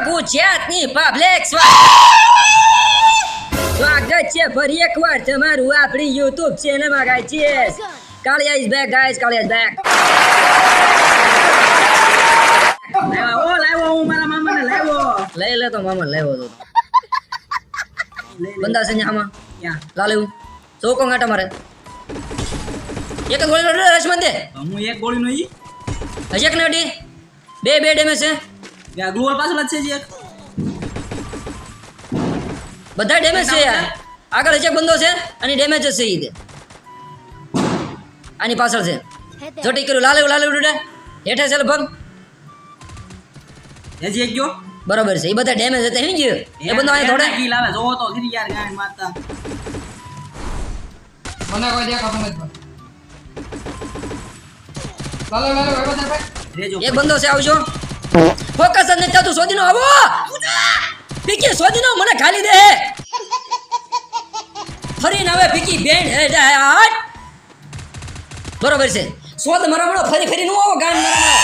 ગુજરાતની પબ્લિક સ્વાગત છે ફરી એકવાર તમારું આપણી યુટ્યુબ ચેનલમાં ગાય છે Kaliya is back guys Kaliya is back લાવ્યો, ઓ લાવ્યો, હું મારા મામાને લાવ્યો. લઈ લે તો મામા લેવો તો બંદા છે ન્યામાં? લાલેવું ચોકો ગાંટા મારે એક ગોળી લડે રશમન દે હું એક ગોળીનો ઈ. એક નડી બે બે ડેમેજ છે કે આ પાછળ જ છે જે એક. બધા ડેમેજ છે યાર. આગળ એક બંદો છે અને ડેમેજ જ છે ઈ દે. આની પાછળ છે. જો ટીક કર્યું લાલે લાલે ઉડે. હેઠે છે ભગ હજી એક ગયો. બરોબર છે એ બધા ડેમેજ હતા હિંગ એ બંદો આ થોડે કિલ આવે, જો તો ખરી યાર ગાય મારતા. મને કોઈ દેખાતું નથી. લાલે લાલો લાલો ભાઈ બધા ભાઈ. એક બંદો છે આવજો. ફોકસ જ નથી થતું સોદીનો આવો. પીકી સોદીનો મને ખાલી દે. ફરીને હવે પીકી બેન હે હાટ. બરોબર છે. સોદ મરામણો ફરી ફરી નું આવો ગાન મરામણો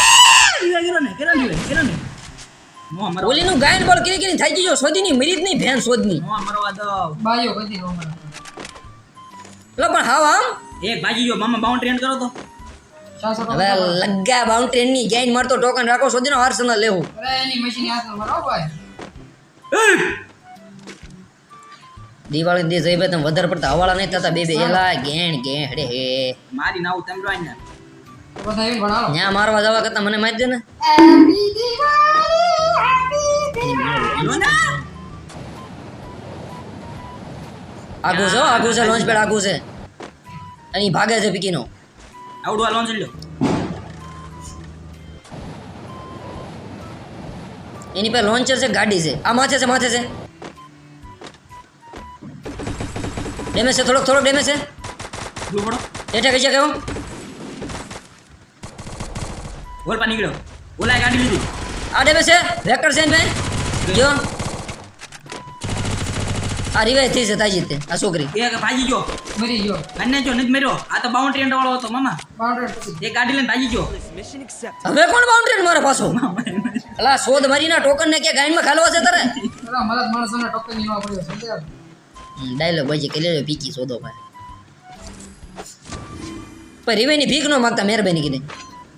ઓલીનું ગાયન બોલ કરી કરી થઈ ગયો સોદીની મરી જ નહીં ભેન સોદની. મરવા કદી રો પણ હાવ આમ. એક ભાજી ગયો મામા બાઉન્ડ્રી એન્ડ કરો તો. હવે લગ્ગા બાઉન્ડ્રી ની ગેઇન મારતો ટોકન રાખો સોજનો આર્સેનલ લેવું. અરે એની મશીન હાથ મારો ભાઈ. દિવાળી દિવસ જઈ તમે વધારે પડતા હવાળા નહીં થતા બે બે એલા ગેણ ગેણ હડે હે. મારી નાવ તેમ જોઈને ને. તો બધા એમ ભણાવો. ન્યા મારવા જવા કરતા મને મારી દે ને ગીરો છે હો, આગું છે લોન્ચ પેડ આગુ છે. અહીં ભાગે છે પીકીનો. આવડું આ લોન્ચ લ્યો. એની પાસે લોન્ચર છે ગાડી છે આ માથે છે માથે છે ડેમેજ છે થોડોક થોડોક ડેમેજ છે ગ્લુ ફોડો. હેઠે કઈ છે કેવો ગોલ પા નીકળ્યો. ઓલાએ ગાડી લીધી. આ ડેમેજ છે વેક્ટર છે ને ભાઈ જો આ રિવાઇવ થઈ છે તાજી તે આ છોકરી. એ ભાજી ગયો. મરી ગયો. બંને જો નથી મર્યો. આ તો બાઉન્ડ્રી એન્ડ વાળો હતો મામા. બાઉન્ડ્રી એ ગાડી લઈને ભાજી ગયો. હવે કોણ બાઉન્ડ્રી મારે પાછો? અલા શોધ મારીના ટોકન ને કે ગાઈનમાં ખાલવા છે તારે? પેલા મરદ માણસોને ટોકન નીવા પડ્યો સમજ્યા? ડાયલોગ ભાઈ કે લેજો પીકી શોધો ભાઈ પણ રીવેની ભીખ નો માગતા મહેરબાની કીધી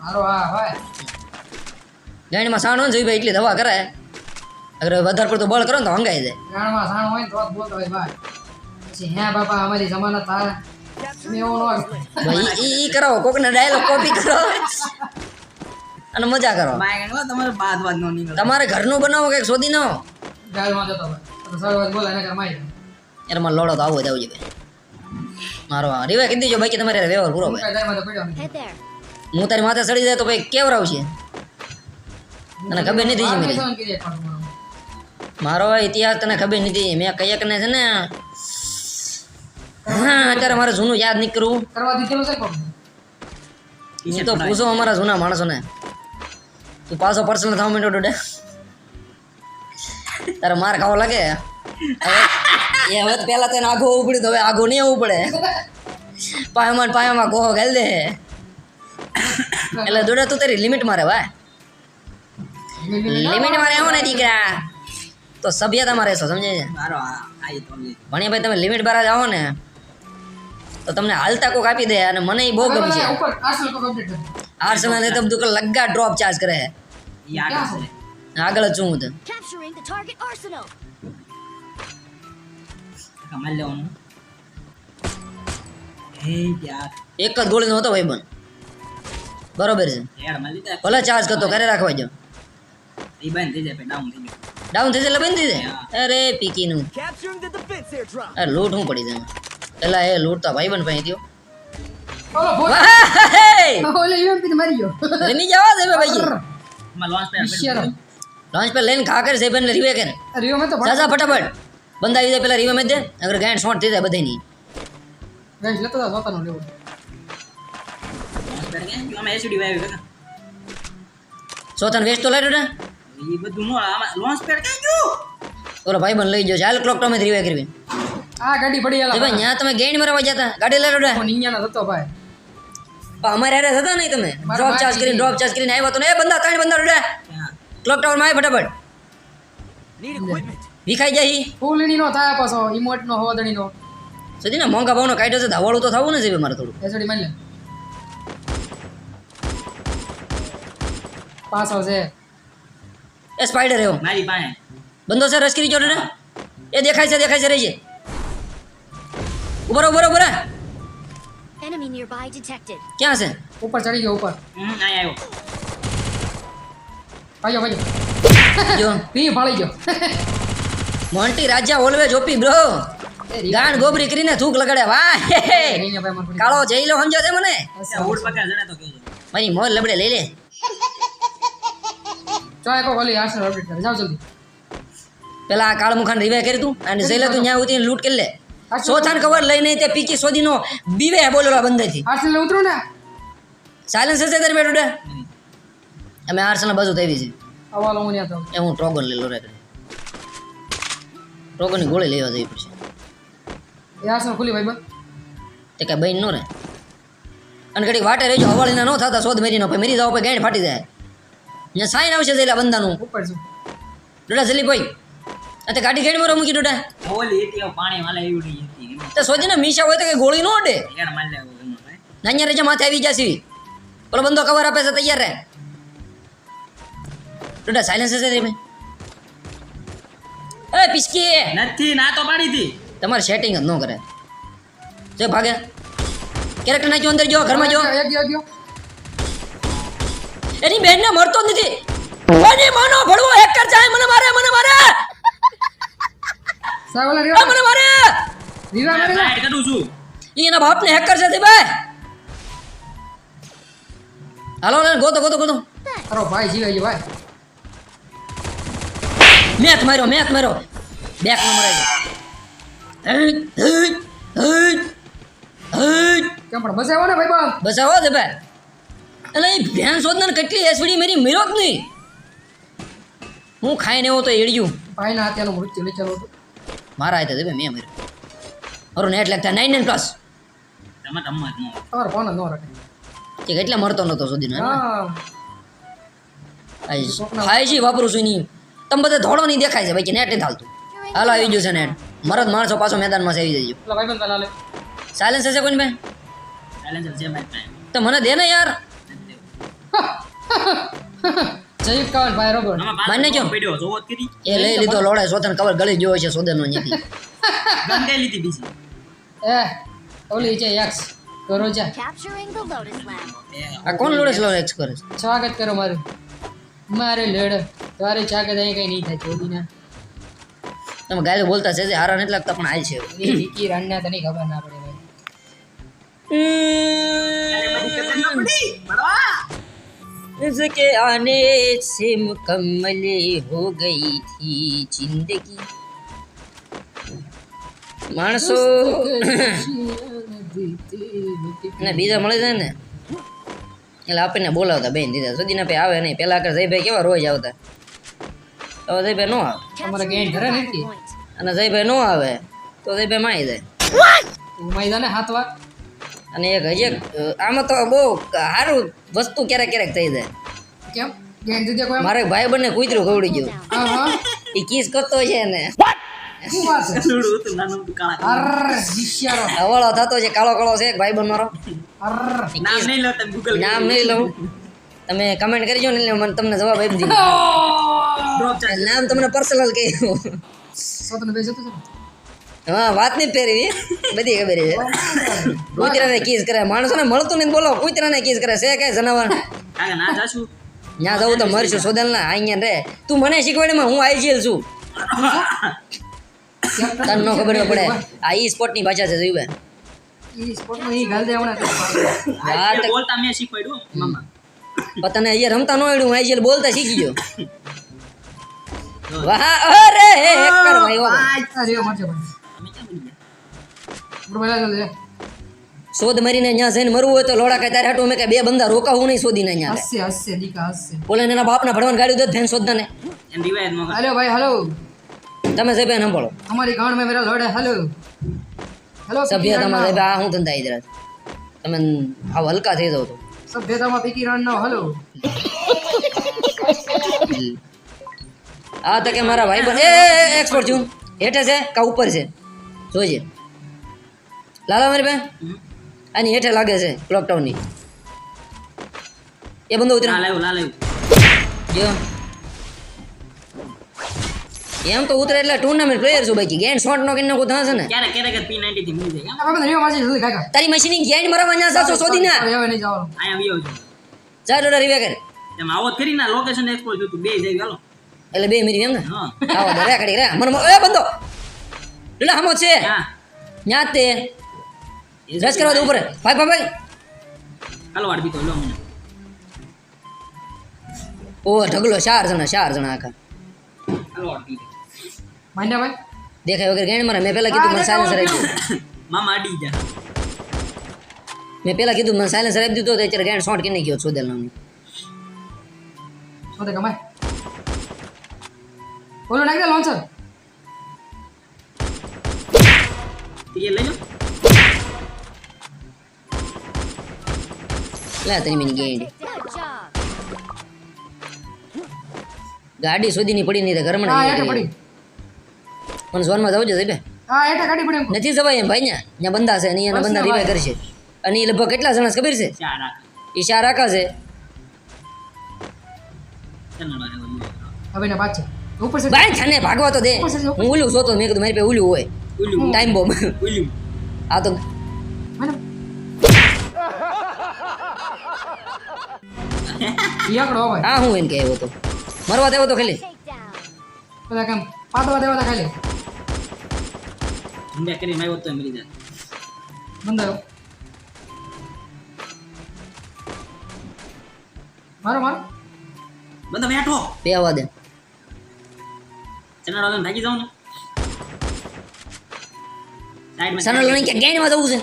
મારો હા ભાઈ માં સાણો જોઈ ભાઈ એટલી દવા કરાય. અગર વધારે પડતો બળ કરો ને તો હંગાઈ જાય. ગાણમાં સાણ હોય ને તો બોલતો હોય ભાઈ પછી હે બાપા અમારી જમાનત તારે ઈ ડાયલોગ કોપી કરો. અને મજા કરો. તમારે બાદ નો. તમારે ઘરનું બનાવો કંઈક શોધી નો ગાળમાં જતો ભાઈ તો બોલે એને કર યાર મારે લોડો તો આવો જ આવજો ભાઈ. મારો રિવાય કીધી જો બાકી તમારે વ્યવહાર પૂરો ભાઈ. હું તારી માથે સડી જાય તો ભાઈ કેવરાવશે? તને ખબર નથી મેં મારો. ઇતિહાસ તને ખબર નથી. મેં કહીએ કે છે ને હા અત્યારે મારે જૂનું યાદ નહીં કરવું કરવા દીધેલું છે કોક તો પૂછો અમારા જૂના માણસોને. તું પાછો પર્સનલ થવા માંડ્યો ડોડે. તારે માર ખાવો લાગે? એ હવે પેલા તેને આઘો આવવું પડ્યું તો હવે આઘો નહીં આવવું પડે. પાયામાં પાયામાં ગોહો ગાલ દે. એટલે દોડે તું તારી લિમિટ મારે ભાઈ લિમિટ મારે આવો ને દીકરા? તો સભ્યતામાં રહેશો સમજાય સમજે છે? મારો આ આઈ તો લે. ભણી ભાઈ તમે લિમિટ બહાર જાઓ ને તો તમને હાલતા કોક આપી દે અને મને બહુ ગમે છે. આર સમય કોક અપડેટ કરી તો બધું લગ્ગા ડ્રોપ ચાર્જ કરે આગળ છે. આગળ જ છું હું તો. એક જ ગોળીનો હતો ભાઈ બન બરોબર છે. ભલે ચાર્જ કરતો કરે રાખવા જો. ઈ થઈ જાય, ડાઉન થઈ જાય. ડાઉન થઈ જાય બંધ થઈ જાય અરે પીકીનું. અરે લૂટ હું પડી જાય પેલા એ લૂટતા ભાઈ બન ભાઈ રમી જવા દે ભાઈ. લોન્ચ પર લઈને ખા કરે છે રીવે કરે. રિયો મેં તો જાજા ફટાફટ. બંધ આવી જાય પેલા રીવે મેં દે. અગર ગાંઠ શોર્ટ થઈ જાય બધાની ગાઈસ લેતો જા જોતાનો લેવો. સોતન વેસ્ટ તો લાડ્યો ને? ઈ બધું નો આમાં લોન્સ પેડ ક્યાં ગયું? ઓલો ભાઈ બન લઈ જો ચાલ હાલ ક્લોક ટોમે રીવે કરવી. આ ગાડી પડી આલા ભાઈ ન્યા તમે ગેઈન મારવા જતા ગાડી લઈ ન્યા ના હતો ભાઈ. અમારે હારે હતા નહીં તમે? ડ્રોપ ચાર્જ કરીને ડ્રોપ ચાર્જ કરીને આવ્યો તો ને. એ બંદા ત્રણ બંદા ડોડા ક્લોક ટાવરમાં આવે ફટાફટ. વિખાઈ જાય. ફૂલણી નો થાય પાછો ઇમોટ નો હોદણી નો સુધી ને મોંઘા ભાવનો કાઢ્યો છે ધાવાળું તો થવું ને છે મારે થોડું. એસડી મારી લે. પાછો છે. એ સ્પાઈડર એવો. મારી પાસે. બંધો છે રસ કરી ગયો ને? એ દેખાય છે દેખાય છે રહી છે. ઉભરો ઉભરો ઉભરો Enemy nearby detected. ક્યાં છે? ઉપર ચડી ગયો ઉપર. હમ અહીં આવ્યો. ભાઈઓ ભાઈઓ. જો. પી ફાળી ગયો. Monty Raja always OP bro ગાણ ગોબરી કરીને થૂક લગાડે વાહ. કાળો જઈ લો સમજો છે મને? મારી મોર લબડે લઈ લે. ચાલ કો ખાલી આર્સેનલ અપડેટ કરે જાવ જલ્દી. પેલા આ કાળ મુખાન રિવે કરી તું અને જઈ લે તું ન્યા ઉતરીને લૂંટ કરી લે. સોથાન કવર લઈને તે પીકી સોદીનો બીવે બોલેલો બંધાઈથી આર્સેનલ ઉતરો ને. સાયલન્સ હશે તારી બેટું ડે અમે આર્સેનલ બાજુ થઈ છે. અવાલો હું તો એ હું ટ્રોગન લઈ લો રે ટ્રોગનની ગોળી લેવા જઈ પડશે એ આર્સેનલ ખુલી ભાઈ બા તે કાંઈ બહેન નો રે અને ઘડીક વાટે રહેજો હવાળીના ન થતા સોદ મેરીનો. મેરી જાવ પછી ગાંઠ ફાટી જાય. અહીંયા સાઈન આવશે એટલે બંદાનું ઉપર છું. ડોડા જલ્દી ભાઈ. અતે ગાડી ઘેડ મારો મૂકી ડોડા. ઓલી હતી પાણી વાલે એવડી હતી. તો સોજે ને મીશા હોય તો કે ગોળી નો અડે. યાર માલ લે નાન્યા રેજા માથે આવી જાસી પેલો બંદો કવર આપે છે તૈયાર રહે. ડોડા સાયલેન્સ હશે રે મે એ પિસ્કી. નથી ના તો પાડી હતી તમારે સેટિંગ જ ન કરે જો ભાગે. કેરેક્ટર નાખ્યો અંદર જો ઘરમાં જો. એક ગયો એની બહેનને મળતો જ નથી. એની માનો ભડવો હેકર જાય મને મારે મને મારે. સાવલા રીવા. મને મારે. રીવા મારી. લે. કરું છું. ઈ એના બાપને હેકર છે તે ભાઈ. હાલો ને ગોતો ગોતો ગોતો. અરે ભાઈ જીવે ભાઈ. મેચ માર્યો મેચ માર્યો. બેક નંબર આવી હઈ હઈ હઈ હઈ કેમ પણ બસાવો ને ભાઈ બા બસાવો છે ભાઈ. એટલે એ ભેન શોધનાર કેટલી એસડી મેરી મેરો જ નહીં? હું ખાઈને એવો તો એડિયું ભાઈના હત્યાનું મૃત્યુ હતું. મારા હાથે દેવે મેં મર્યો. મારું નેટ લાગતા નાઇન નાઇન પ્લસ તમે જ ન તમારો ફોન જ ન રાખે. કે કેટલા મળતો નતો સુધી હા. ખાય છે વાપરું છું નહીં તમે બધા ધોળો નહીં દેખાય છે ભાઈ કે નેટ નહીં થાલતું હાલો આવી ગયું છે નેટ મરદ માણસો પાછો મેદાનમાં આવી જજો. સાયલેન્સ હશે કોઈ ભાઈ? સાયલેન્સ હશે તો મને દે ને યાર. જય કાવન ભાઈ રોબોટ મને જો. પડ્યો જોવો કરી એ લઈ લીધો લોડે સોથન કવર ગળી ગયો છે અહીંયાથી ગન કઈ લીધી બીજી. એ ઓલી છે એક્સ કરો જા. આ કોણ લોડે સ્લો એક્સ કરે છે? સ્વાગત કરો મારું. મારે લેડ. તારે ચાકત અહીં કઈ નહીં થાય ચોદીના તમે ગાય બોલતા છે જે હારા નથી લાગતા પણ હાલ છે. એ વિકી રાણના તને ખબર ના પડે ભાઈ. इसके आने से मुकम्मल हो गई थी जिंदगी માણસો ને બીજા મળે છે ને એટલે આપણને બોલાવતા બેન દીધા સુધીના પે આવે નહીં પેલા કર જયભાઈ કેવા રોજ આવતા હવે જયભાઈ નો આવે તમારે ગેન ઘરે Capturing નથી point. અને જયભાઈ નો આવે તો જયભાઈ માઈ જાય તું માયદાને હાથ વાર અને એક હજી એક, આમાં તો બહુ સારું વસ્તુ ક્યારેક ક્યારેક થઈ જાય. કેમ? મારે ભાઈ બંને કૂતરું ખવડી ગયું. એ કિસ કરતો છે ને. અવળો થતો છે કાળો કાળો છે ભાઈ બંધ મારો. નામ નહીં લો તમે ગૂગલ નામ નહીં લઉં. તમે કમેન્ટ કરજો ને એટલે મને તમને જવાબ આપી દીધો નામ તમને પર્સનલ કહ્યું હા વાત નહીં પહેરવી બધી ખબર છે. કૂતરાને કિસ કરે. માણસોને મળતું નહીં બોલો. કૂતરાને કિસ કરે. છે કઈ જનાવર? ત્યાં જવું તો મરશું સોદલ ના અહીંયા રે તું મને શીખવાડીમાં હું આઈજીએલ છું. તને ન ખબર ન પડે. આ ઈ સ્પોર્ટની ભાષા છે જોઈ ઈ સ્પોર્ટમાં ઈ ગાલ દે હમણાં તો. હા આ તો બોલતા મેં શીખવાડ્યું મામા. પણ અહીંયા રમતા ન આવડ્યું. હું આઈજીએલ બોલતા શીખી ગયો. વાહ અરે હેકર ભાઈ શોધ મરીને ન્યા જઈને મરવું હોય તો લોડા કઈ તારે હાટું? મેં કે બે બંદા રોકાવું નહીં શોધીને ન્યા હસશે હસશે દીકા હસશે બોલે એના બાપના ભણવાન ગાડી દે ધેન સોદના ને હલો ભાઈ હલો. તમે સાહેબ એને બોલો અમારી ગાંડ મેં મેરા લોડે હલો. હલો સભ્ય તમારે સાહેબ આ હું ધંધા ઇદરા તમે આવ હલકા થઈ જાવ તો. સભ્યતામાં પીકી રણ નો હલો. આ તો કે મારા ભાઈ બન એ એક્સપોર્ટ છું. હેઠે છે કા ઉપર છે? જોજે લાલા મારી બેન આની હેઠે લાગે છે ક્લોક ટાઉનની એ બંદો ઉતરે. જો. એમ તો ઉતરે એટલે ટુર્નામેન્ટ પ્લેયર છું બાકી. ગેન્ડ શોટ નો કરીને કોઈ થશે ને? ક્યારે ક્યારે કે પી નાઇન્ટી થી મળી જાય. બાબા રિયો માસી જલ્દી કાકા તારી મશીન ગેન્ડ મરવા ન્યા સાસો શોધી ના હવે હવે નહીં જવાનું. અહીંયા આવ્યો છું. જા ડોડા રીવે કર. તેમ આવો કરી ના લોકેશન એક્સપોઝ જોતું બે જઈ ગયો એટલે બે મિનિટ એમ ને? હા. આવો દરે કડી રે. મન એ બંદો! એટલે હમો છે. હા ન્યા તે. રસ કરવા દે ઉપર. ભાઈ ભાઈ ભાઈ. હાલો વાડ બીતો લો મને. ઓ ઢગલો ચાર જણા ચાર જણા આખા. હાલો વાડ બીતો. માંડ્યા ભાઈ? દેખાય વગર ગેણ મારા. મેં પહેલા કીધું મને સાયલેન્સર આપી મામા અડી જા મેં પહેલા કીધું મને સાયલેન્સર આપી દીધું તો અત્યારે ગેણ શોટ કરીને ગયો સોદેલ નામની. શું કમાય બોલો નાખ દે લોન્ચર તીએ લઈ લો. લે તરી મિની job. ગાડી સુધીની પડી નહીં તો ગરમણ પણ ઝોનમાં જવું છે સાહેબ. હા હેઠે ગાડી પડી નથી જવાય એમ ભાઈ ને બંદા છે અને એના બંદા રિવાય કરશે. અને એ લગભગ કેટલા જણા ખબર છે? ઈશારા આકા છે. હવે ને પાછે ઉપર સે ભાઈ છને ભાગવા તો દે. હું ઉલું સોતો મેં કીધું મારી પાસે ઉલું હોય. ટાઈમ બોમ્બ આ તો મને યાકડો ભાઈ આ હું એમ કહેવો તો. મરવા દેવો તો ખાલી. બધા કેમ પાડવા દેવા તા ખાલી. ઊંડા કરી માયો તો મરી જાય. બંધાયો. મારો મારો. બંધો બેઠો. બે આવવા દે. ચના વાળાને ભાગી જાઉં ને. સાઈડમાં સનલ લઈને કે ગેન્ડમાં જવું છે?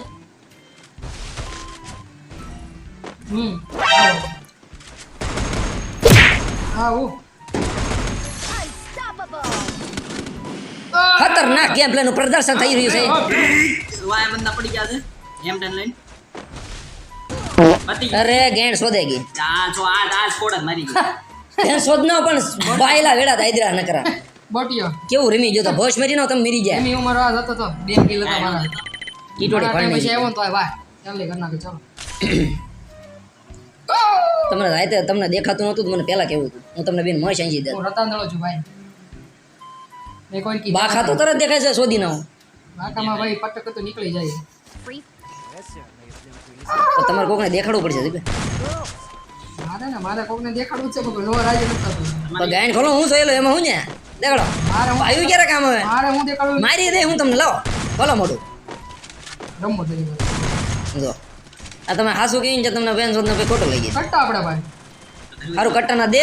હમ હા ખતરનાક ગેમ પ્લે નું પ્રદર્શન થઈ રહ્યું છે. વાય બંદા પડી ગયા છે. એમ ટેન લઈને. અરે ગેન્ડ શોધે ગઈ. આ જો આ આ સ્કોડ જ મારી ગઈ. ગેન્ડ શોધનો પણ બાયલા વેડા દાયદરા નકરા બોટિયો. કેવું રમી જો તો? ભોશ મરી નો તમે મરી જાય એની ઉંમર આ હતો તો. બે કિલો તો મારા. કીટોડી ફાડી પછી આવ્યો તો ભાઈ ચાલે કરી નાખે ચાલો. તમને રાતે તમને દેખાતું નહોતું મને પહેલા કેવું હતું. હું તમને બેન મહેશ સાંજી દે રતાંદળો છું ભાઈ. મેં કોઈ કી બાખા તો તરત દેખાય છે શોધી ના બાકામાં ભાઈ પટક તો નીકળી જાય. તો તમારે કોકને દેખાડવું પડશે દીપે મારે ને મારે કોકને દેખાડવું છે પણ નો રાજી નથી થતું. તો ગાયન ખોલો હું સોયેલો એમાં હું ને દેખાડો. મારે હું આવ્યું ક્યારે કામ હવે? મારે હું દેખાડું મારી દે હું તમને લાવો. બોલો મોટું રમો જો. આ તમે હાસુ કહીને જે તમને બેન શોધને ખોટો લઈ ગયા કટ્ટા આપડા ભાઈ. સારું કટ્ટા ના દે.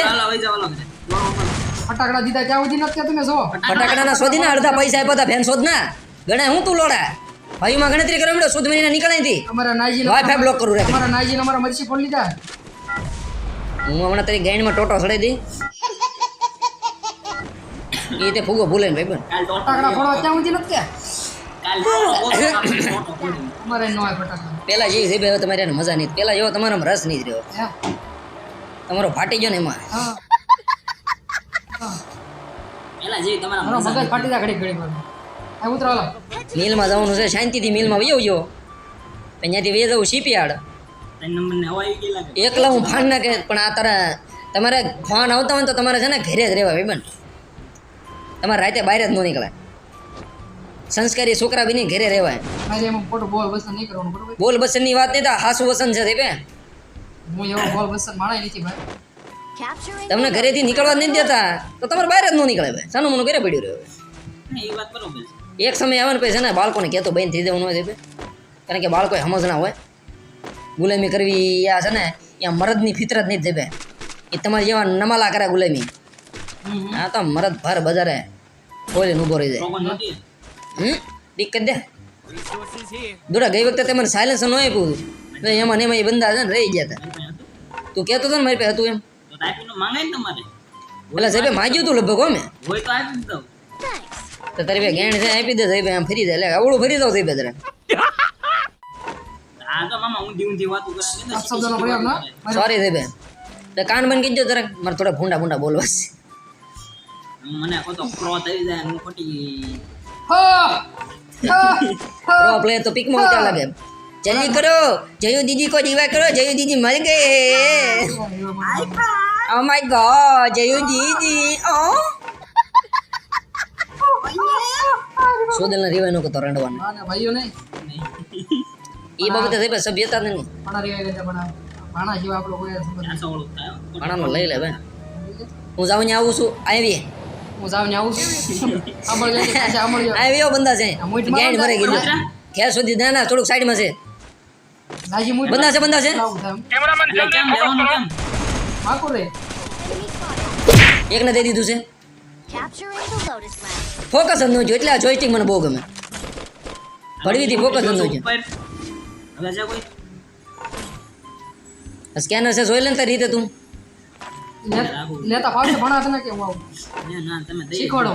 ફટાકડા દીધા ક્યાં સુધી નથી તમે જો ફટાકડાના શોધીને અડધા પૈસા આપ્યા હતા ફેન શોધ ના ગણે હું તું લોડા? ભાઈમાં ગણતરી કરવા મળ્યો શુદ્ધ મહિના નીકળાય હતી. અમારા નાઈજી વાઈફાઈ બ્લોક કરું રે અમારા નાઈજી અમારા મરસી ફોન લીધા. હું હમણાં તારી ગાયનમાં ટોટો સડાઈ દઈ. એ તે ફૂગો ભૂલે ભાઈ પણ ફટાકડા ફોડવા ત્યાં સુધી નથી પેલા જે છે હવે તમારે મજા નહીં. પેલા જેવો તમારામાં રસ નહીં જ રહ્યો તમારો ફાટી ગયો ને એમાં. હા. હા. પેલા જેવી તમારા મગજ ફાટી જાય ઘડી ઘડી ઉતરો મિલમાં જવાનું છે શાંતિથી મિલમાં વયો જો ત્યાંથી વે જવું લાગે એકલા હું ફાન ના કહે પણ આ તારા તમારે ફોન આવતા હોય ને તો તમારે છે ને ઘરે જ રહેવા ભાઈ તમારે રાતે બહાર જ ન નીકળે સંસ્કારી છોકરા બી નહીં ઘરે રહેવાય. બોલ બસન બસનની વાત નહીં તા હાસુ વસન છે તે હું એવો બોલ બસન માણાય નથી ભાઈ. તમને ઘરેથી નીકળવા નહીં નથી દેતા. તો તમારે બહાર જ ન નીકળે ભાઈ. સાનું મનું ઘરે પડ્યું રહ્યો એ વાત બરોબર એક સમય આવે ને પછી છે ને બાળકોને કહેતો બહેન થઈ દેવું ન છે કારણ કે બાળકો સમજણા હોય. ગુલામી કરવી આ છે ને ત્યાં મરદની ફિતરત નહીં જ ભાઈ એ તમારે જેવા નમાલા કરે ગુલામી. આ તો મરદ ભર બજારે ખોલીને ઊભો રહી જાય. ટીક કરી દે. દોડા ગઈ વખતે તમને સાયલેન્સ ન આપ્યું તો. એમાં એમાં એ બંદા છે ને રહી ગયા હતા તું કહેતો હતો ને મારી પાસે હતું એમ. તો ટાઈપિંગનું માંગાય ને તમારે? એટલે સાહેબ માગ્યું તું લગભગ અમે તો આપી જ દઉં. Nice. તો તારી ભાઈ ગેણ છે આપી દે સાહેબ આમ ફરી દે. એટલે આવડું ફરી દઉં સાહેબ તારે. તો સોરી સાહેબ. તો કાન બંધ કીધો જરાક મારે થોડા ભૂંડા ભૂંડા બોલવા છે. મને કહો તો પ્રો થઈ જાય હું ખોટી પ્રો પ્લેયર તો પીકમાં ઊંચા લાગે જલ્દી કરો જયુ દીદી કો દીવા કરો જયુ દીદી મર ગए ઓ માય ગોડ જયુ દીદી ઓ સોદલના રીવાય નો કતો રંડવાનો ના ભાઈઓ નહીં એ બાબતે થઈ પછી સભ્યતા નહીં પણ રેવાય ગયા પણ ભાણા જેવા આપણો કોઈ સંબંધ. ભાણાનો લઈ લે ભાઈ હું જાઉં ને આવું છું આવી હું જાવ ને આવું છું? સાંભળજો કે પાછા બંદા છે ગેંડ મરે ગયેલો કોણ સુધી ના ના થોડુંક સાઈડમાં છે. બંદા છે બંદા છે? કેમેરામેન કેમ લેવાનું કેમ? માકો રે. એકને દઈ દીધું છે. ફોકસ જ ન જો એટલે આ જોઈસ્ટિક મને બહુ ગમે. પડવીથી ફોકસ જ ન છે. હવે છે કોઈ. સ્કેનર છે જોઈ લે ને તારી રીતે તું. લેતા ફાવશે ભણા તને કેવું આવું? શીખવાડો.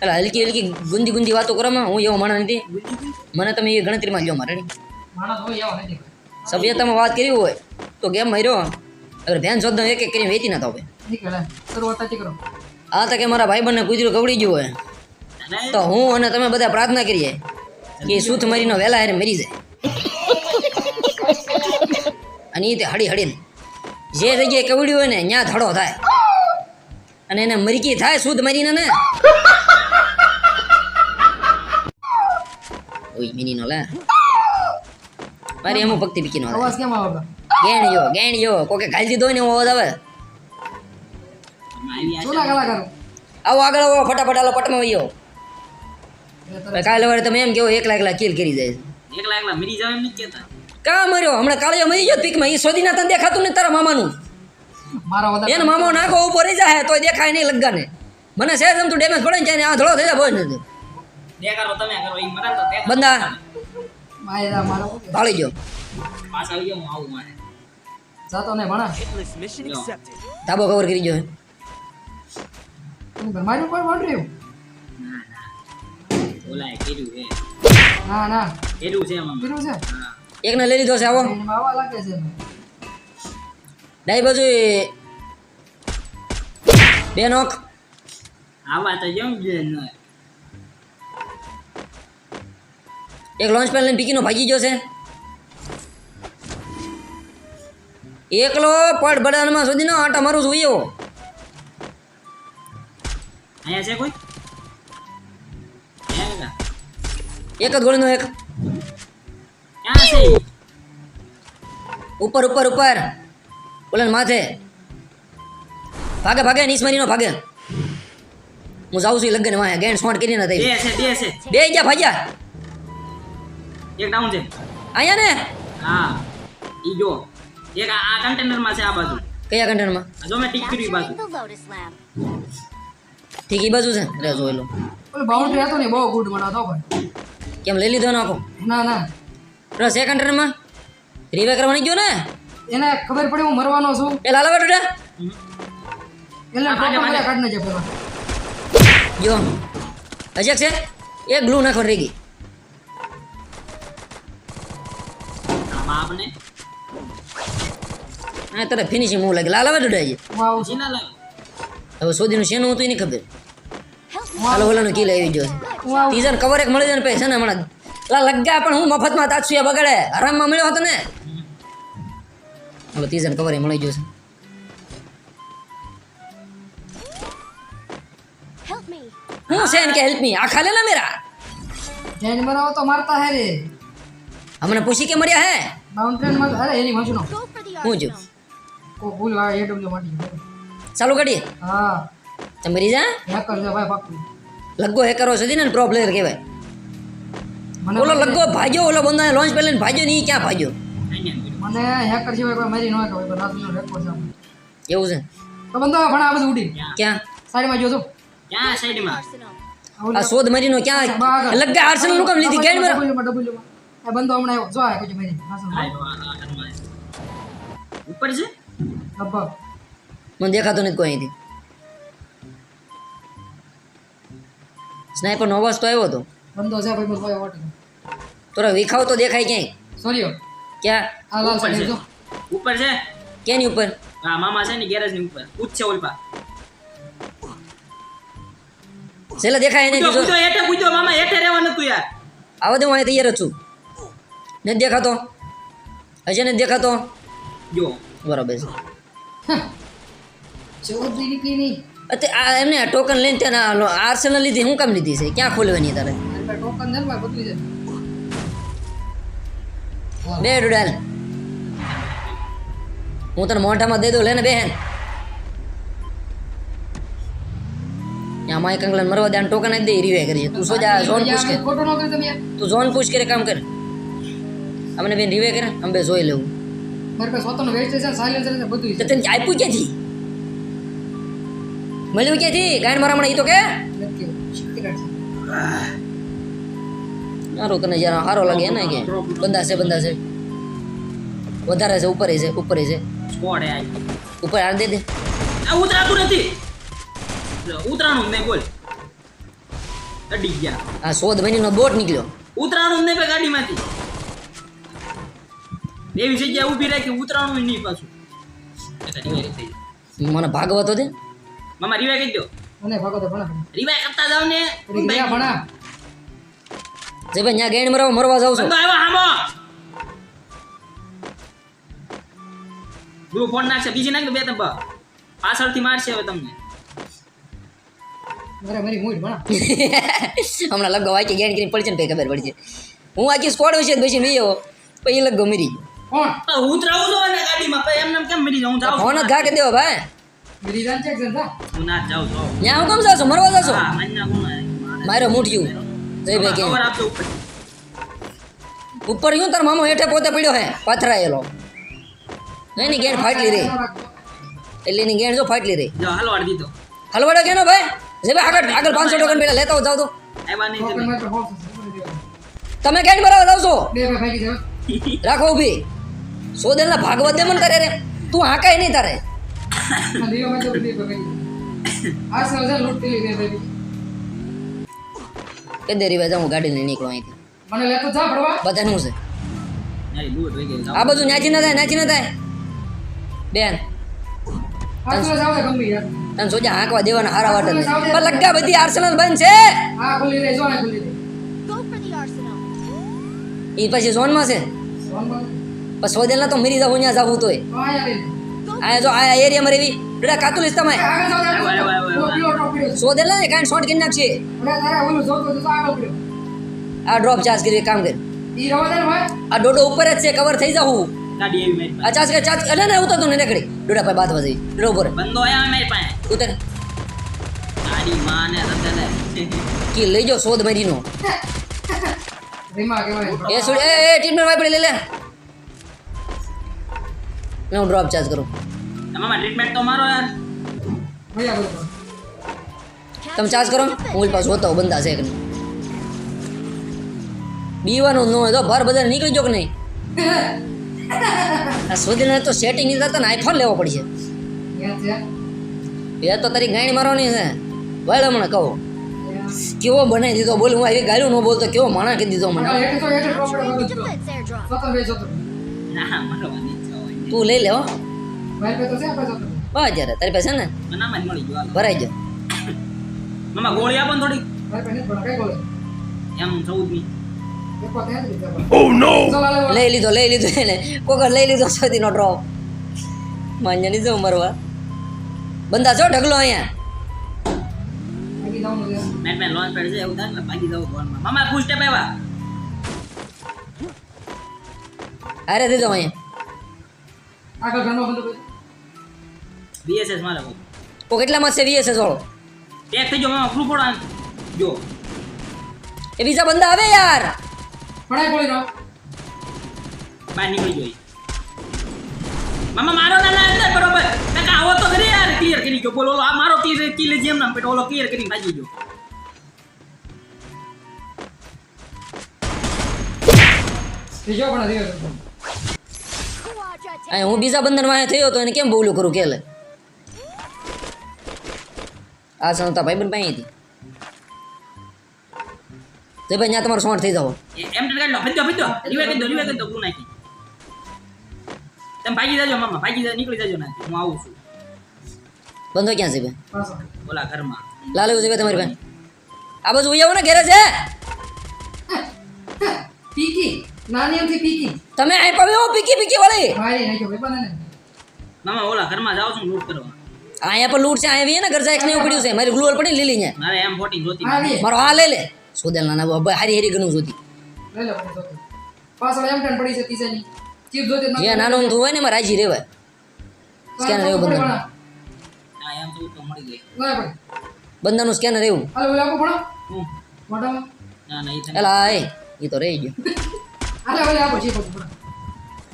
એટલે હલકી હલકી ગુંદી ગુંદી વાતો કરવામાં હું એવો માણસ નથી. મને તમે એ ગણતરીમાં લ્યો મારે માણસ હોય સભ્યતામાં વાત કરી હોય તો ગેમ મર્યો? અગર ભેન શોધનો એક એક કરીને વેચી ના તો ત્યાંથી આ તો કે મારા ભાઈબંધને ગુજરું કવડી ગયું હોય. તો હું અને તમે બધા પ્રાર્થના કરીએ કે એ સૂથ મરીનો વહેલા હેરે મરી જાય. અને એ તે હળી હળીને જે જગ્યાએ કવડ્યું હોય ને ત્યાં ધડો થાય. અને એને મરકી થાય શુદ્ધ મરીને ને. ઓય મિનીનો લે. મારી એમ ભક્તિ પીકીનો અવાજ કેમ આવે? ગેણ જો ગેણ જો કોકે ઘાલી દીધો ને એવો અવાજ આવે? આવો આગળ આવો ફટાફટ આલો પટમાં વયો. કાલે વારે તમે એમ કેવો એકલા એકલા કિલ કરી જાય. એકલા એકલા મરી જાવ એમ નથી કહેતા. કા મર્યો? હમણાં કાળિયો મરી ગયો પીકમાં. એ શોધીના તને દેખાતું ને તારા મામાનું. મારા એને મામો નાખો ઉપર રહી જાય તોય દેખાય નહીં લગ્ગાને મને સહેજ તું ડેમેજ પડે ને ત્યાં આ ધડો થઈ જાય ભોજ નથી. દેખાડો તમે કરો. ઈ મરે તો દેખાડો. બંદા મારા મારા? ભાળી ગયો. મારે. જાતો ને ભણા. ધાબો કવર કરી ગયો રહ્યું ના ના. કર્યું છે ના ના. કર્યું છે એકને લઈ લીધો છે આવો. એમાં આવા લાગે ડાઈ બાજુ બે નોક આવા તો જમ એક લોન્ચ પેન લઈને પીકીનો ભાગી ગયો છે. એકલો પડ બડાનમાં સુધીનો આટા મારું જોઈએ એવો અહીંયા છે કોઈ? એક જ ગોળીનો એક. ક્યાં છે? ઉપર ઉપર ઉપર. બોલે માથે. ભાગે ભાગે નિસ્મરીનો ભાગે. હું જાઉં છું લગ્નમાં ગેન સ્માર્ટ કરીને બે થઈ છે બે છે. બે ગયા ભાગ્યા. એક ડાઉન છે. આયા ને? હા. ઈ જો. એક આ કન્ટેનરમાં છે આ બાજુ. કયા કન્ટેનરમાં? જો મેં ટીક કરી બાજુ. ઠીક ઈ બાજુ છે? રે જોઈ લો. ઓલો બાઉન્ડ્રી હતો ને બહુ ગુડ બનાવતો ભાઈ. કેમ લઈ લીધો નાખો ના ના. બસ સેકન્ડ ટર્નમાં રીવે કરવાની ગયો ને? એને ખબર પડી હું મરવાનો છું. એ લાલા બેટા. એટલે ભાગે. કાઢ નાખે પેલા. જો અજક છે? એક ગ્લુ નાખો રહી ગઈ. આપને? આ તારે ફિનિશિંગ હું લાગે. લાલા બેટા ડાજી વાવ જીના લાગે હવે સોદીનું શેનું હતું એ નહીં ખબર. હાલો ઓલાનું કિલ આવી ગયો હું ટીઝર કવર એક મળી જાય ને પૈસા છે ને હમણાં લા લગ્ગા પણ હું મફતમાં તાજસુયા બગાડે. આરામમાં મળ્યો હતો ને? ઓલો તીજન કવર એ મળી ગયો છે. હું છે કે હેલ્પ મી આ ખાલે ના મેરા? જૈન મરાવો તો મારતા હે રે. હમણાં પૂછી કે મર્યા હે? માઉન્ટેનમાં અરે એની મજનો હું જો કો ભૂલ આ એડબ્લ્યુ માટી ચાલુ કરીએ? હા. તમે મરી જા? હેકર જો ભાઈ પાકું લગ્ગો હેકરો સદી ને પ્રો પ્લેયર કહેવાય. ઓલો લગભગ ભાગ્યો ઓલો બંદા લોન્ચ પેલે ભાગ્યો નહીં ક્યાં ભાગ્યો? મને હેકર સિવાય કોઈ મારી ન હોય કોઈ રાતનો રેકોર્ડ છે એવું છે? તો બંધો ભણા આ બધું ઉડી. ક્યાં? સાઈડમાં જોજો. ક્યાં સાઈડમાં. આ શોધ મરીનો ક્યાં? લગભગ આર્સેનલનું કામ લીધી ગેડ મરા? આ બંધો હમણાં આવ્યો. જો આ કોઈ મારી. ઉપર છે? અબ્બા મને દેખાતો નથી કોઈ અહીંથી. સ્નાઈપરનો અવાજ તો આવ્યો હતો બંધો છે ભાઈ બધો વાટ. થોડા વિખાવ તો દેખાય ક્યાંય? સોરીઓ. ક્યાં? આ લાલ ઉપર છે. ઉપર છે? ક્યાંની ઉપર? હા મામા છે ને ગેરેજની ઉપર. ઉચ્ચ છે ઓલપા. છેલ્લે દેખાય નહીં કૂદો, જો કૂદો, હેઠે કૂદો, મામા એટે રહેવાનું તું યાર. આવા દે હું અહીં તૈયાર જ છું. નથી દેખાતો? હજે નથી દેખાતો? જો. બરાબર છે. ચૌદની નીકળી નહીં. આ એમને ટોકન લઈને ત્યાં આર્સેનલ લીધી હું કામ લીધી છે? ક્યાં ખોલવાની તારે? એની ટોકન છે બદલી જાય. બે ડુડાલ હું તને મોઢામાં દઈ દઉં લે ને બેન માય કંગલન મરવા દે ટોકન આપી દે રિવે કરીએ. તું સોજા ઝોન પૂછ કે. તું ઝોન પૂછ કરે કામ કર. અમને બેન રિવે કરે અમે બે જોઈ લેવું. મારી કે સ્વતંત્ર વેસ્ટ છે સાયલેન્સર છે બધું તો તને આપ્યું ક્યાંથી? મળ્યું ક્યાંથી? ગાયન મારા મને ઈ તો કે? સારું કને જરા સારો લાગે ને કે બંધા છે બંધા છે. વધારે છે ઉપર છે ઉપર છે. ઉપર હાર દે દે. આ ઉતરાતું નથી. ઉતરાણું જ બોલ. અડી ગયા. આ સોદ મહિનાનો બોટ નીકળ્યો. ઉતરાણું ને પે ગાડીમાંથી. એવી જગ્યા ઊભી રાખી ઉતરાણું નહીં પાછું. રિવાય. મને ભાગવતો દે. મામા રિવાય કહી દો મને ભાગવતો ભણા રિવાય કરતા જાવ ને. એટલે ભણા. જે ભાઈ ન્યા ગેણ મરવા મરવા જાવ છો. બંધો આવ્યો હામો. ગુરુ ફોન નાખશે બીજી નાખ બે તબ્બા. પાછળથી મારશે હવે તમને. મારે મારી મૂડ ભણા હમણાં લગ્ન વાંચી ગેણ કરીને પડશે ને ભાઈ ખબર પડશે હું આખી સ્કોડ વિશે બેસીને નહીં આવો પછી લગ મરી ગયો. કોણ? હું ઉતરાવું છું ને ગાડીમાં પછી એમને એમ કેમ મરી જાઉં? હું જાઉં ફોન જ છું. ઘા દેવો ભાઈ. મરી જાન ચેક છે તા હું ના જ જાઉં છું. ત્યાં હું કેમ જાવ છો? મરવા છો? કોણ મારો મૂઠ્યું જય ભાઈ કેમ ઉપર. ઉપર તાર મામો હેઠે પોતે પડ્યો હે પથરાયેલો. એની ગેણ ફાટલી રહી એટલે એની ગેણ જો ફાટલી રહી જો હલવાડ દીધો. હલવાડો કેનો ભાઈ? જે ભાઈ આગળ આગળ પાંચસો ટોકન પેલા લેતા જાવ તો. તમે. ગેણ ભરાવા જાવ છો? બે બે ભાગી જાવ રાખો ઊભી સોદેલ ના ભાગવત દે મન કરે રે. તું હાકાય નહીં તારે. આ સર લૂંટ પેલી કે દેરી વાજા જાઉં ગાડી લઈને નીકળો અહીંથી. મને લેતો જા ભરવા બધાનું છે? આ બધું નાચી ના થાય નાચી ના થાય. બેન તને સોજા હાંકવા દેવાના હારા વાટે. પણ લગ્ગા બધી આર્સેનલ બંધ છે. હા ખુલી રહી જોને ખુલી રહી. એ પછી ઝોનમાં છે? સોન સોદેલ ના તો મરી જાવ ત્યાં જવું તોય. તો આયા રે આ જો આયા એરિયામાં રેવી બેટા કાતુલ ઇસ્તામાય આગળ જાવ આવ્યો, આવ્યો, આવ્યો, આવ્યો. પીળો ટોપ પીળો સોદેલ ને કાંઈ શોર્ટ કરી નાખશે ઓલા તારા ઓલું જોતો તો આગળ પીળો આ ડ્રોપ ચાર્જ કરી કામ કર ઈ રવા દે ને ભાઈ આ ડોડો ઉપર જ છે કવર થઈ જાઉં ગાડી આવી મારી આ ચાર્જ કર ચાર્જ એટલે ને ઉતરતો નહીં નીકળી ડોડા પાસે બાદ વધી ડોડો ઉપર પાસે બંધો આયા મારી પાસે ઉતર ગાડી માને રંધે કી લઈ જાઓ સોદ મરીનો રીમા કહેવાય એ સુડ એ એ ટ્રીટમેન્ટ વાપરી લે લે ને હું ડ્રોપ ચાર્જ કરું મામા ટ્રીટમેન્ટ તો મારો યાર ભૈયા બોલો તમે ચાર્જ કરો હું પાછું પાસે જોતો બંધા છે કે નહીં? બીવાનું ન હોય તો બહાર બધા નીકળી જો કે નહીં? આ સુધીને તો સેટિંગ નહીં થતા ને આઈફોન લેવો પડશે. એ તો તારી ગાણી મારવાની છે. વળ હમણાં કહો. કેવો બનાવી દીધો? બોલ હું આવી ગાયું ન બોલતો કેવો માણા કહી દીધો મને? તો લઈ લે હો. ભાઈ પે તો છે આપણે સતર બસ જ્યારે. તારી પાસે ને. ભરાઈ જાઓ મામા ગોળી આપો ને થોડી એમ ઓ નો આલે લઈ લીધો લઈ લીધો એને. કોકર લઈ લીધો સદીનો ડ્રોપ માન્ય જવું મરવા બંદા છો ઢગલો અહીંયા. આગી જાવ ને મેન મેન લોન્ચ પેડ છે એવું થાય ને ભાગી ફોનમાં મામા ફૂલ સ્ટેપ આવ્યા. હારે થઈ જાઓ અહીંયા. આગળ ઘરનો બંધ બીએસએસ મારે બહુ કેટલામાં છે વીએસએસ વાળો? પેક થઈ જો મામા ફૂલ ફોડો જો. એ બીજા બંદા આવે યાર. પડાય બોલી નો બહાર નીકળી જોઈ મામા મારો ના ના અંદર બરોબર કાકા આવો તો કરી યાર ક્લિયર કરી ગયો. બોલો આ મારો ક્લિયર કિલ જેમ ના પેટો ઓલો ક્લિયર કરીને ભાગી ગયો. હું બીજા બંધન વાંહે થયો તો એને કેમ બોલું કરું કે આ ભાઈ બન પાઈ હતી. તે ભાઈ ન્યા તમારો સોંટ થઈ જાવ એમ કાઢ લો ફેંકી દો રીવે કરી દો રીવે કરી દો ગુણ નાખી. તમે ભાગી જાજો મામા ભાગી જાજો નીકળી જાજો ના હું આવું છું. બંધો ક્યાં છે ભાઈ? ઓલા ઘરમાં. લાલ છે ભાઈ તમારી પાસે? આ બાજુ ઉઈ આવો ને ઘેરે છે. પીકી નાની એમથી પીકી. તમે આઈ પાવ્યો પીકી પીકી વાળી. મારી નાખ્યો ભાઈ ને મામા ઓલા ઘરમાં જાવ છું લૂટ કરવા અહીંયા પર લૂટ છે અહીંયા વીએ ને ઘર જાય એવું પડ્યું છે. મારી ગ્લુઅલ પડી ને લીલી ને મારે એમ ફોટી જોતી. મારો આ લઈ લે. સોદેલ ના ભાઈ હારી હારી ગણું જોતી. લઈ લે પાછળ એમ ટન પડી છે તીજાની ચીપ જોતી ના જે નાનું ઊંધું હોય ને મારા રાજી રહેવાય. સ્કેનર એવું બંધ ના એમ તો તો મળી ગઈ. ના પણ. બંધાનું સ્કેનર એવું. હાલો ઓલા આપો ભણો. મોટા ના ના ઈ એલા એ એ તો રહી ગયો. હાલો ઓલા આપો આપો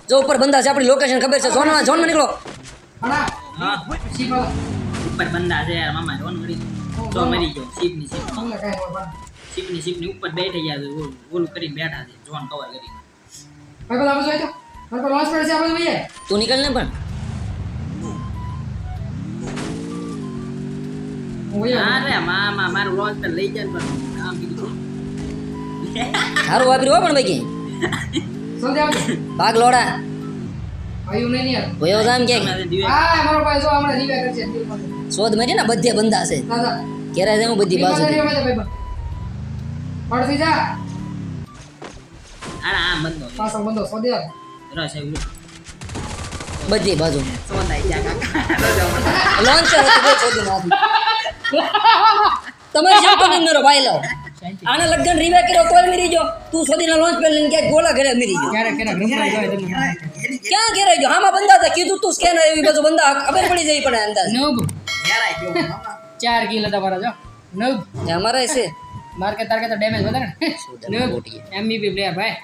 જો ઉપર બંધા છે આપણી લોકેશન ખબર છે. ઝોનમાં ઝોનમાં નીકળો. હા. ઉપર બંદા છે યાર મામા જોન મરી તો મરી ગયો શીપની શીપ. તમને કાંઈ હોય ભણા શીપની શીપની ઉપર બેઠી ગયા ઓલું ઓલું કરીને બેઠા છે જોન કવર કરી જોઈ તો. ભાઈ લોન્ચ પડે છે આપણે ભાઈ તું નીકળ ને પણ. હું ભાઈ અરે મામા મારું લોન્ચ પર લઈ જાય પણ કામ કીધું સારું વાપર્યું પણ ભાઈ ભાગ લોડા. નહીં યાર. ક્યાંક જો શોધ મરી ને બધે બંધા છે. દાદા છે હું બધી બાજુ જા આ બંધો. બાજુ. સોંધાઈ ગયા કાકા. લોન્ચર હતું કોઈ તમારી મારો ભાઈ લાવ આને લગન રીવે કર્યો તોય મરી ગયો તું શોધીને લોન્ચ પર લઈને ક્યાંક ગોળા ઘરે મરી ગયો ક્યાં ઘેરે ગયો? આમાં બંધા હતા. કીધું તું સ્કેન એવી બધું બંધા. ખબર પડી જઈ પણ અંદાજ. નવ ચાર કિલો તમારા જો. નવ અમારે છે. માર્કે તારકે તો ડેમેજ વધારે ને. સોદાની. એમબીપી પ્લેયર ભાઈ.